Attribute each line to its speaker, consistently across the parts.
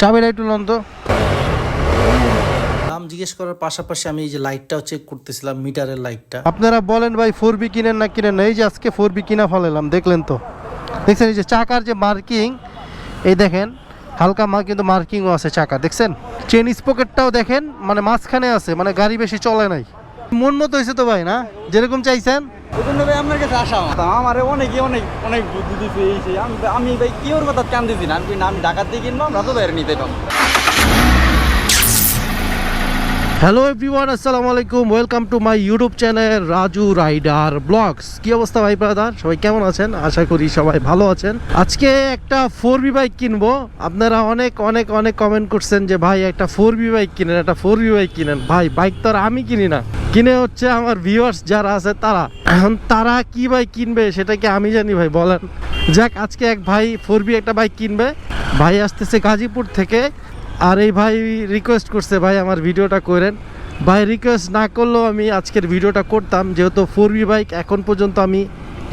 Speaker 1: চাবিটা একটু লন তো।
Speaker 2: দাম জিজ্ঞেস করার পাশাপাশি আমি এই যে লাইটটাও চেক করতেছিলাম মিটারের লাইটটা
Speaker 1: আপনারা বলেন ভাই ফোর বি কিনেন না কিনেন এই যে আজকে ফোর বি কিনা ফেলাম দেখলেন তো। দেখছেন এই যে চাকার যে মার্কিং এই দেখেন হালকা মা কিন্তু মার্কিংও আছে চাকা দেখছেন? চেন স্পকেটটাও দেখেন মানে মাঝখানে আছে মানে গাড়ি বেশি চলে নাই। মন মতো হয়েছে তো ভাই না? যেরকম চাইছেন?
Speaker 3: ভাই আপনার কাছে আসা আমার। অনেকে অনেক অনেক বুদ্ধি এই আমি আমি ভাই কি ওর কথা কান দিছি না। আমি ঢাকার দিয়ে কিনবো আমরা তো বাইরে নিতে
Speaker 1: হ্যালো এভরিওয়ান আসসালামু আলাইকুম। Welcome to my YouTube channel Raju rider vlogs কি অবস্থা ভাই ব্রাদার সবাই কেমন আছেন? আশা করি সবাই ভালো আছেন। আজকে একটা ফোর বি বাইক কিনবো। আপনারা অনেক অনেক অনেক কমেন্ট করছেন যে ভাই একটা ফোর বি বাইক কিনেন একটা ফোর বি বাইক কিনেন। ভাই বাইক তো আর আমি কিনি না। কিনে হচ্ছে আমার ভিউয়ার্স যারা আছে তারা। এখন তারা কি বাইক কিনবে সেটা কি আমি জানি ভাই, বলেন। যাক, আজকে এক ভাই ফোর বি একটা বাইক কিনবে। ভাই আসতেছে গাজীপুর থেকে। আর এই ভাই রিকোয়েস্ট করছে ভাই আমার ভিডিওটা করেন। ভাই রিকোয়েস্ট না করলেও আমি আজকের ভিডিওটা করতাম। যেহেতু ফোর বি বাইক এখন পর্যন্ত আমি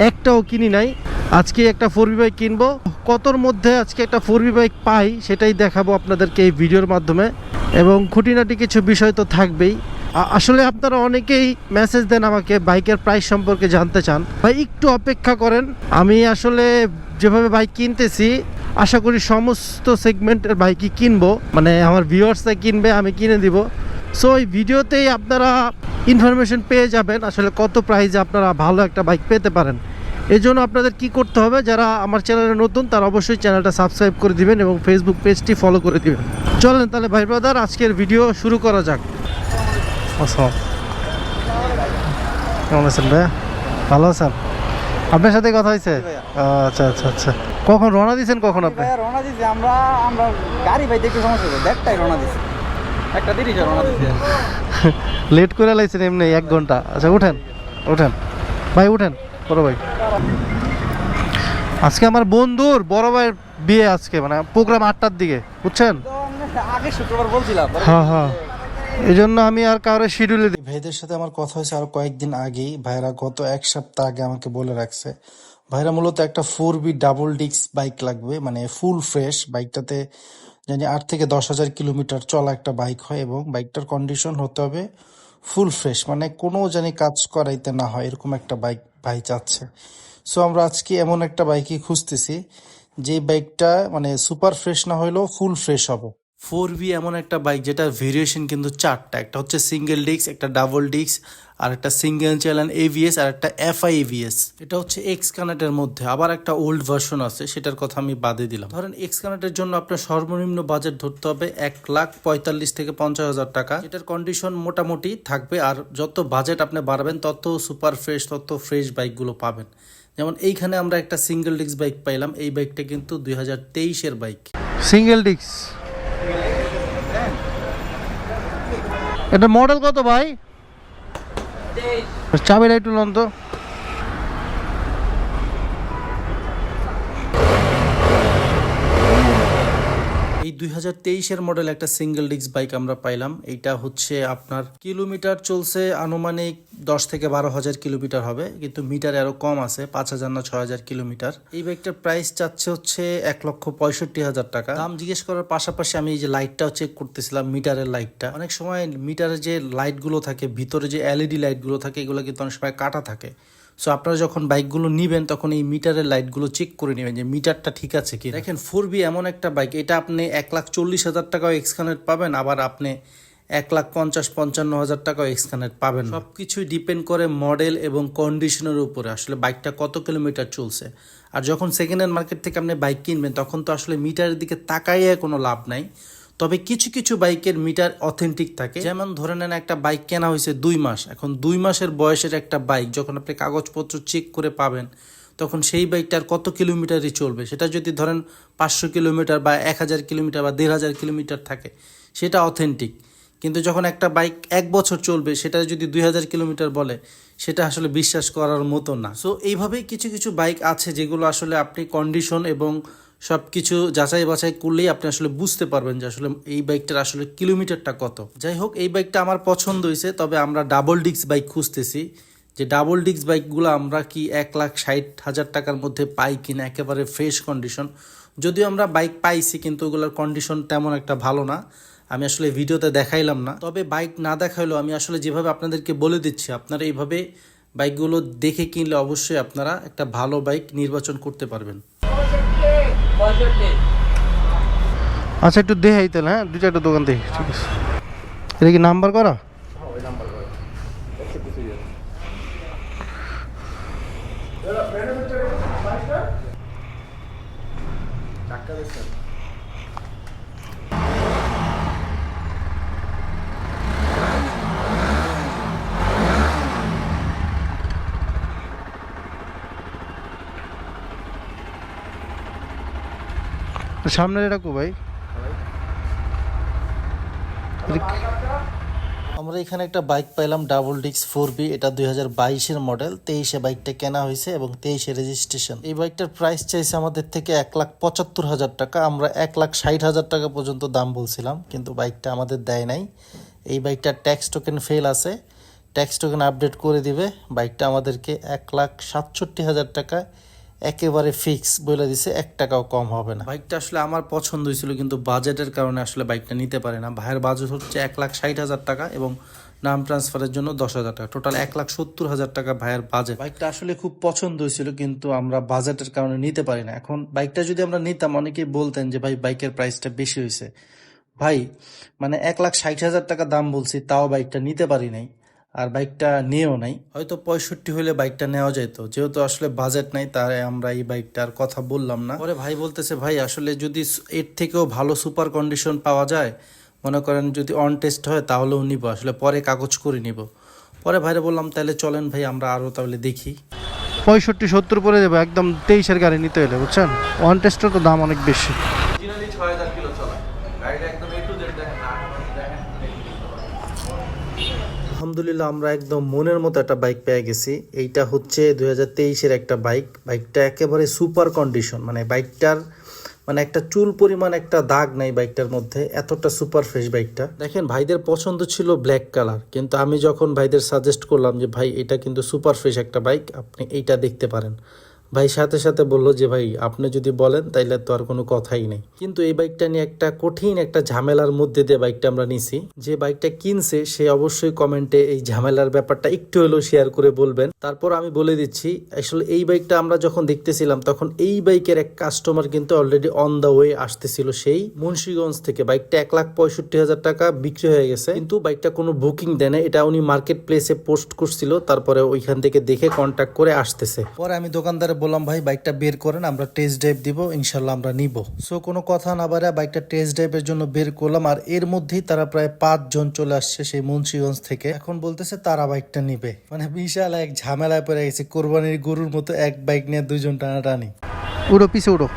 Speaker 1: একটাও কিনি নাই। আজকে একটা ফোর বি বাইক কিনবো। কতর মধ্যে আজকে একটা ফোর বি বাইক পাই সেটাই দেখাবো আপনাদেরকে এই ভিডিওর মাধ্যমে। এবং খুঁটিনাটি কিছু বিষয় তো থাকবেই। আসলে আপনারা অনেকেই মেসেজ দেন আমাকে, বাইকের প্রাইস সম্পর্কে জানতে চান। ভাই, একটু অপেক্ষা করেন। আমি আসলে যেভাবে বাইক কিনতেছি, আশা করি সমস্ত সেগমেন্টের বাইকই কিনবো। মানে আমার ভিউয়ার্সরা কিনবে, আমি কিনে দিব। সো এই ভিডিওতেই আপনারা ইনফরমেশন পেয়ে যাবেন, আসলে কত প্রাইজে আপনারা ভালো একটা বাইক পেতে পারেন। এই জন্য আপনাদের কি করতে হবে, যারা আমার চ্যানেলে নতুন, তারা অবশ্যই চ্যানেলটা সাবস্ক্রাইব করে দিবেন এবং ফেসবুক পেজটি ফলো করে দিবেন। চলেন তাহলে ভাই ব্রাদার আজকের ভিডিও শুরু করা যাক। আসসালাম। কেমন আছেন ভাইয়া? ভালো আছেন? আপনার সাথে কথা হয়েছে? আচ্ছা আচ্ছা আচ্ছা। কখন রওনা দিয়েছেন কখন আপনি?
Speaker 3: রওনা আমরা আমরা গাড়ি ভাই দেখতে সমস্যা দেড়টায় রওনা একটা তিরিশে রওনা দিছি
Speaker 1: লেট করে লাইছেন এমনি এক ঘণ্টা। আচ্ছা উঠেন উঠেন। ভাই উঠেন বড় ভাই। আজকে আমার বন্ধুর বড় ভাইয়ের বিয়ে আজকে মানে প্রোগ্রাম আটটার দিকে। বুঝছেন?
Speaker 3: আগে শুক্রবার বলছিলাম।
Speaker 1: হ্যাঁ হ্যাঁ। এই জন্য আমি আর কারোর শিডিউলে
Speaker 4: ভাইদের সাথে আমার কথা হয়েছে আরও কয়েকদিন আগেই। ভাইরা গত এক সপ্তাহ আগে আমাকে বলে রাখছে। ভাইরা মূলত একটা ফোর বি ডাবল ডিক্স বাইক লাগবে মানে ফুল ফ্রেশ বাইকটাতে জানি আট থেকে দশ হাজার কিলোমিটার চলা একটা বাইক হয় এবং বাইকটার কন্ডিশন হতে হবে ফুল ফ্রেশ মানে কোনো জানি কাজ করাইতে না হয়, এরকম একটা বাইক ভাই চাচ্ছে। সো আমরা আজকে এমন একটা বাইকই খুঁজতেছি যে বাইকটা মানে সুপার ফ্রেশ না হলেও ফুল ফ্রেশ হবে।
Speaker 2: ফোর ভি এমন একটা বাইক যেটার ভেরিয়েশন কিন্তু চারটা। একটা হচ্ছে সিঙ্গেল ডিস্ক একটা ডাবল ডিস্ক আর একটা সিঙ্গেল চ্যানেল এভিএস আর একটা এফআই এভিএস এটা হচ্ছে এক্স কানেক্টের মধ্যে। আবার একটা ওল্ড ভার্সন আছে, সেটার কথা আমি বাদে দিলাম। ধরেন এক্স কানেক্টের জন্য আপনার সর্বনিম্ন বাজেট ধরতে হবে এক লাখ পঁয়তাল্লিশ থেকে পঞ্চাশ হাজার টাকা। এটার কন্ডিশন মোটামুটি থাকবে, আর যত বাজেট আপনি বাড়াবেন, তত সুপার ফ্রেশ তত ফ্রেশ বাইকগুলো পাবেন। যেমন এইখানে আমরা একটা সিঙ্গেল ডিস্ক বাইক পাইলাম, এই বাইকটা কিন্তু দুই হাজার তেইশের বাইক
Speaker 1: সিঙ্গেল ডিক্স এটা মডেল কত ভাই? চাবি একটু লন তো।
Speaker 2: দুই হাজার তেইশের মডেল একটা সিঙ্গেল ডিস্ক বাইক আমরা পাইলাম। এইটা হচ্ছে আপনার কিলোমিটার চলছে আনুমানিক দশ থেকে বারো হাজার কিলোমিটার হবে, কিন্তু মিটার আরও কম আছে, পাঁচ হাজার না ছয় হাজার কিলোমিটার। এই বাইকটার প্রাইস চাচ্ছে হচ্ছে এক লক্ষ পঁয়ষট্টি হাজার টাকা। দাম জিজ্ঞেস করার পাশাপাশি আমি এই যে লাইটটাও চেক করতেছিলাম, মিটারের লাইটটা অনেক সময় মিটারের যে লাইটগুলো থাকে, ভিতরে যে এলইডি লাইটগুলো থাকে, এগুলো কিন্তু অনেক সময় কাটা থাকে। সো আপনারা যখন বাইকগুলো নিবেন, তখন এই মিটারের লাইটগুলো চেক করে নেবেন যে মিটারটা ঠিক আছে কি দেখেন ফোর বি এমন একটা বাইক এটা আপনি এক লাখ চল্লিশ হাজার টাকাও এক্সকানেট পাবেন, আবার আপনি এক লাখ পঞ্চাশ, পঞ্চান্ন হাজার টাকাও এক্সকানেট পাবেন সব কিছুই ডিপেন্ড করে মডেল এবং কন্ডিশনের উপরে, আসলে বাইকটা কত কিলোমিটার চলছে। আর যখন সেকেন্ড হ্যান্ড মার্কেট থেকে আপনি বাইক কিনবেন, তখন তো আসলে মিটারের দিকে তাকাইয়ে কোনো লাভ নাই। তবে কিছু কিছু বাইকের মিটার অথেন্টিক থাকে। যেমন ধরে নেন একটা বাইক কেনা হয়েছে দুই মাস। এখন দুই মাসের বয়সের একটা বাইক যখন আপনি কাগজপত্র চেক করে পাবেন, তখন সেই বাইকটার কত কিলোমিটারই চলবে? সেটা যদি ধরেন পাঁচশো কিলোমিটার বা এক হাজার কিলোমিটার বা দেড় হাজার কিলোমিটার থাকে, সেটা অথেন্টিক। কিন্তু যখন একটা বাইক এক বছর চলবে, সেটা যদি দুই হাজার কিলোমিটার বলে, সেটা আসলে বিশ্বাস করার মতো না। সো এইভাবেই কিছু কিছু বাইক আছে যেগুলো আসলে আপনি কন্ডিশন এবং সব কিছু যাচাই বাছাই করলেই আপনি আসলে বুঝতে পারবেন যে আসলে এই বাইকটার আসলে কিলোমিটারটা কত। যাই হোক, এই বাইকটা আমার পছন্দ হয়েছে, তবে আমরা ডাবল ডিস্ক বাইক খুঁজতেছি। যে ডাবল ডিস্ক বাইকগুলো আমরা কি এক লাখ ষাট হাজার টাকার মধ্যে পাই কিনা, একেবারে ফ্রেশ কন্ডিশন যদিও আমরা বাইক পাইছি, কিন্তু ওগুলোর কন্ডিশন তেমন একটা ভালো না। আমি আসলে ভিডিওতে দেখাইলাম না। তবে বাইক না দেখাইলেও আমি আসলে যেভাবে আপনাদেরকে বলে দিচ্ছি, আপনারা এইভাবে বাইকগুলো দেখে কিনলে অবশ্যই আপনারা একটা ভালো বাইক নির্বাচন করতে পারবেন।
Speaker 1: আচ্ছা একটু দেখাই তাহলে হ্যাঁ? দু চারটা দোকান দেখি, ঠিক আছে। এটা কি নাম্বার করা? কো ভাই?
Speaker 2: আমরা এখানে একটা বাইক পাইলাম ডাবল ডিক্স ফোর বি, এটা দুই হাজার বাইশের মডেল। তেইশে বাইকটা কেনা হয়েছে এবং তেইশে রেজিস্ট্রেশন। এই বাইকটার প্রাইস চাইছে আমাদের থেকে এক লাখ পঁচাত্তর হাজার টাকা। আমরা এক লাখ ষাট হাজার টাকা পর্যন্ত দাম বলছিলাম, কিন্তু বাইকটা আমাদের দেয় নাই। এই বাইকটার ট্যাক্স টোকেন ফেল আছে। ট্যাক্স টোকেন আপডেট করে দিবে। বাইকটা আমাদেরকে এক লাখ সাতষট্টি হাজার টাকা একেবারে ফিক্স বলে দিছে, এক টাকাও কম হবে না। বাইকটা আসলে আমার পছন্দ হয়েছিল, কিন্তু বাজেটের কারণে আসলে বাইকটা নিতে পারে না। ভাইয়ের বাজেট হচ্ছে এক লাখ ষাট হাজার টাকা এবং নাম ট্রান্সফারের জন্য দশ হাজার টাকা। টোটাল এক লাখ সত্তর হাজার টাকা ভাইয়ের বাজেট বাইকটা আসলে খুব পছন্দ হয়েছিল, কিন্তু আমরা বাজেটের কারণে নিতে পারি না। এখন বাইকটা যদি আমরা নিতাম, অনেকেই বলতেন যে, ভাই, বাইকের প্রাইসটা বেশি হয়েছে। ভাই মানে এক লাখ ষাট হাজার টাকা দাম বলছি, তাও বাইকটা নিতে পারি নাই। আর বাইকটা নিয়েও নাই। হয়তো পঁয়ষট্টি হলে বাইকটা নেওয়া যেত যেহেতু আসলে বাজেট নাই তাই আমরা এই বাইকটার কথা বললাম না। পরে ভাই বলতেছে ভাই আসলে যদি এর থেকেও ভালো সুপার কন্ডিশন পাওয়া যায় মনে করেন যদি অন টেস্ট হয় তাহলেও নিব। আসলে পরে কাগজ করে নিব। পরে ভাইরে বললাম তাহলে চলেন ভাই আমরা আরও তাহলে দেখি।
Speaker 1: পঁয়ষট্টি সত্তর পরে যাব একদম তেইশের গাড়ি নিতে হলে বুঝছেন? ওয়ান টেস্টের তো দাম অনেক বেশি।
Speaker 2: আলহামদুলিল্লাহ আমরা একদম মনের মতো একটা বাইক পেয়ে গেছি। এইটা হচ্ছে দুই হাজার একটা বাইক বাইকটা একেবারে সুপার কন্ডিশন মানে বাইকটার মানে একটা চুল পরিমাণ একটা দাগ নাই বাইকটার মধ্যে, এতটা সুপার ফ্রেশ বাইকটা দেখেন, ভাইদের পছন্দ ছিল ব্ল্যাক কালার কিন্তু আমি যখন ভাইদের সাজেস্ট করলাম যে, ভাই, এটা কিন্তু সুপার ফ্রেশ একটা বাইক আপনি এইটা দেখতে পারেন। ভাই সাথে সাথে বলল যে, ভাই, আপনি যদি বলেন তাইলে তো আর কোনো কথাই নেই। কিন্তু এই বাইকটা নিয়ে একটা কঠিন একটা ঝামেলার মধ্যে দিয়ে বাইকটা আমরা নিছি। যে বাইকটা কিনছে, সে অবশ্যই কমেন্টে এই ঝামেলার ব্যাপারটা একটু হলেও শেয়ার করে বলবেন। তারপর আমি বলে দিচ্ছি, আসলে এই বাইকটা আমরা যখন দেখতেছিলাম, তখন এই বাইকের এক কাস্টমার কিন্তু অলরেডি অন দা ওয়ে আসতেছিল। সেই মুন্সিগঞ্জ থেকে বাইকটা এক লাখ পঁয়ষট্টি হাজার টাকা বিক্রি হয়ে গেছে। কিন্তু বাইকটা কোনো বুকিং দেয় না এটা উনি মার্কেট প্লেসে পোস্ট করছিল। তারপরে ওইখান থেকে দেখে কন্ট্যাক্ট করে আসতেছে। পরে আমি দোকানদারে বললাম, ভাই বাইকটা বের করেন, আমরা টেস্ট ড্রাইভ দিব ইনশাল্লাহ আমরা নিব। সো কোনো কথা না বাড়ে বাইকটা টেস্ট ড্রাইভের জন্য বের করলাম, আর এর মধ্যেই তারা প্রায় পাঁচ জন চলে আসছে সেই মুন্সিগঞ্জ থেকে। এখন বলতেছে তারা বাইকটা নিবে। মানে বিশাল এক ঝামেলায় পড়ে গেছে, কোরবানির গরুর মতো এক বাইক নিয়ে দুইজন টানাটানি।
Speaker 1: উড়ো, পিছে উড়ো।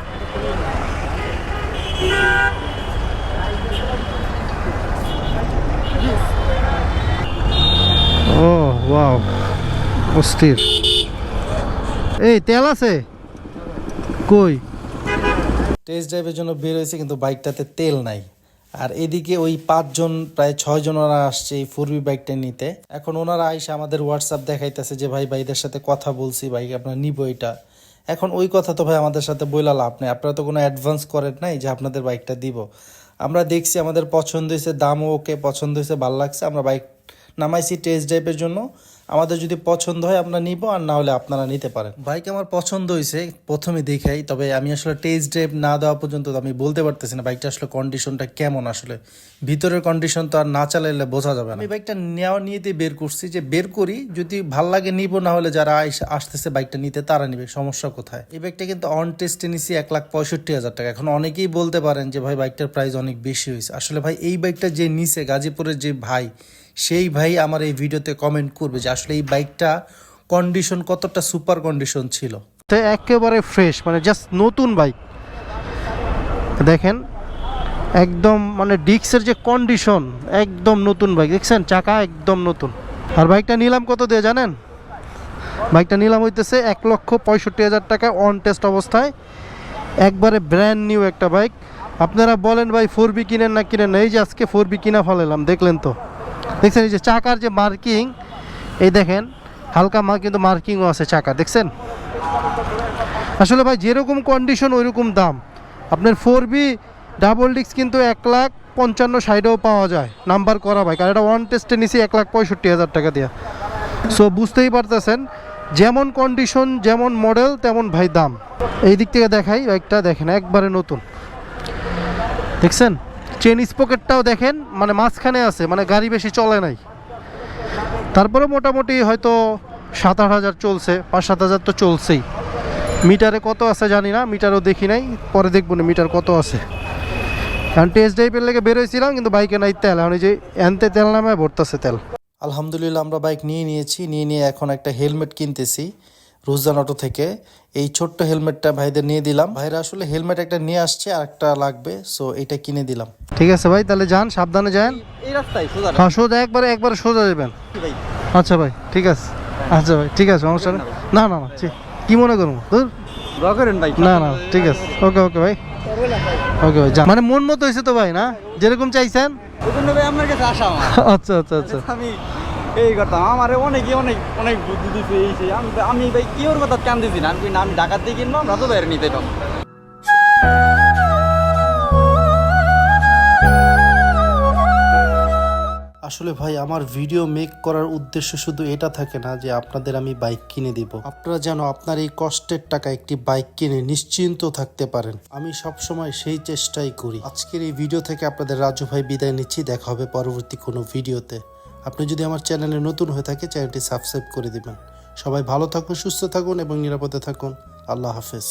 Speaker 1: ও ওয়াও অস্থির। এই, তেল আছে? কই?
Speaker 2: টেস্ট ড্রাইভের জন্য বের হয়েছে, কিন্তু বাইকটাতে তেল নাই। আর এদিকে ওই পাঁচজন, প্রায় ছয় জন ওরা আসছে এই ফোর বি বাইকটা নিতে। এখন ওনারা আইসে আমাদের হোয়াটসঅ্যাপ দেখাইতেছে যে, ভাই, ভাইদের সাথে কথা বলছি বাইক আপনার নিব এটা। এখন ওই কথা তো ভাই আমাদের সাথে বইলা লাভ নেই। আপনারা তো কোনো অ্যাডভান্স করেন নাই যে, আপনাদের বাইকটা দিব। আমরা দেখছি আমাদের পছন্দ হয়েছে, দামও ওকে পছন্দ হয়েছে, ভালো লাগছে। আমরা বাইক নামাইছি টেস্ট ড্রাইভের জন্য। আমাদের যদি পছন্দ হয় আমরা নিব আর না হলে আপনারা নিতে পারেন। বাইক আমার পছন্দ হয়েছে প্রথমে দেখাই তবে আমি আসলে টেস্ট ড্রাইভ না দেওয়া পর্যন্ত তো আমি বলতে পারতেছি না বাইকটা আসলে কন্ডিশনটা কেমন আসলে। ভিতরের কন্ডিশন তো আর না চালাইলে বোঝা যাবে না। আমি বাইকটা নেওয়া নিয়েতে বের করছি যে বের করি যদি ভালো লাগে নিব না হলে যারা আসতেছে বাইকটা নিতে তারা নিবে সমস্যা কোথায়? এই বাইকটা কিন্তু অন টেস্টে নিছি এক লাখ পঁয়ষট্টি হাজার টাকা। এখন অনেকেই বলতে পারেন যে ভাই বাইকটার প্রাইস অনেক বেশি হয়েছে আসলে ভাই এই বাইকটা যে নিছে গাজীপুরের যে ভাই সেই ভাই আমার এই ভিডিওতে কমেন্ট করবে যে আসলে এই বাইকটা কন্ডিশন কতটা সুপার কন্ডিশন ছিল।
Speaker 1: তো একেবারে ফ্রেশ মানে জাস্ট নতুন বাইক দেখেন, একদম মানে ডিক্সের যে কন্ডিশন একদম নতুন বাইক দেখছেন, চাকা একদম নতুন। আর বাইকটা নিলাম কত দিয়ে জানেন? বাইকটা নিলাম হইতেছে এক লক্ষ পঁয়ষট্টি হাজার টাকা অন টেস্ট অবস্থায়। একবারে ব্র্যান্ড নিউ একটা বাইক আপনারা বলেন ভাই ফোর বি কিনেন না কিনেন এই যে আজকে ফোর বি কিনা ফেলালাম দেখলেন তো। দেখছেন এই যে চাকার যে মার্কিং, এই দেখেন, হালকা মা কিন্তু মার্কিংও আছে চাকা, দেখছেন? আসলে ভাই, যেরকম কন্ডিশন ওইরকম দাম। আপনার ফোর বি ডাবল ডিস্ক কিন্তু এক লাখ পঞ্চান্ন সাইডেও পাওয়া যায়। নাম্বার করা বাইক আর এটা ওয়ান টেস্টে নিছি এক লাখ পঁয়ষট্টি হাজার টাকা দিয়ে। সো বুঝতেই পারতেছেন, যেমন কন্ডিশন যেমন মডেল তেমন ভাই দাম। এই দিক থেকে দেখাই বাইকটা দেখেন, একবারে নতুন। দেখছেন? চেন স্পকেটটাও দেখেন মানে মাঝখানে আছে মানে গাড়ি বেশি চলে নাই। তারপরে মোটামুটি হয়তো সাত আট হাজার চলছে পাঁচ সাত হাজার তো চলছেই। মিটারে কত আছে জানি না, মিটারও দেখি নাই, পরে দেখব না মিটার কত আছে। কারণ টেস্ট ড্রাইভের লেগে বেরোয়ছিলাম কিন্তু বাইকে নাই তেল এখন যে এনতে তেল নামে ভরতেছে তেল।
Speaker 2: আলহামদুলিল্লাহ, আমরা বাইক নিয়ে নিয়েছি, নিয়ে নিয়ে এখন একটা হেলমেট কিনতেছি। রুজদান অটো থেকে। এই ছোট্ট হেলমেটটা ভাইদের নিয়ে দিলাম। ভাইরা আসলে হেলমেট একটা নিয়ে আসছে আর একটা লাগবে সো এটা কিনে দিলাম।
Speaker 1: ঠিক আছে ভাই তাহলে যান সাবধানে যান।
Speaker 3: এই রাস্তায় সোজা
Speaker 1: হ্যাঁ সোজা একবারে একবারে সোজা যাবেন। আচ্ছা ভাই ঠিক আছে। আচ্ছা ভাই ঠিক আছে সমস্যা নেই। না না না ঠিক কি মনে করব? দূর না না ঠিক আছে। ওকে ওকে ভাই। ওকে ভাই যান। মানে মন মতো হয়েছে তো ভাই না? যেরকম চাইছেন।
Speaker 3: ওই ভাই আপনার কাছে আসা
Speaker 1: আচ্ছা আচ্ছা আচ্ছা।
Speaker 3: আমি এই করতাম আমার অনেকে অনেক অনেক বুদ্ধি দিছে, এই সেই। আমি আমি ভাই কথা কান দিছি না। আমি আমি ঢাকার দিয়ে কিনবো, আমরা তো বাইরে নিতে
Speaker 2: আসলে ভাই, আমার ভিডিও মেক করার উদ্দেশ্য শুধু এটা থাকে না যে আপনাদের আমি বাইক কিনে দিব। আপনারা যেন আপনার এই কষ্টের টাকা একটি বাইক কিনে নিশ্চিন্ত থাকতে পারেন। আমি সব সময় সেই চেষ্টাই করি। আজকের এই ভিডিও থেকে আপনাদের রাজু ভাই বিদায় নিচ্ছি। দেখা হবে পরবর্তী কোনো ভিডিওতে। আপনি যদি আমার চ্যানেলে নতুন হয়ে থাকে, চ্যানেলটি সাবস্ক্রাইব করে দেবেন। সবাই ভালো থাকুন, সুস্থ থাকুন এবং নিরাপদে থাকুন। আল্লাহ হাফেজ।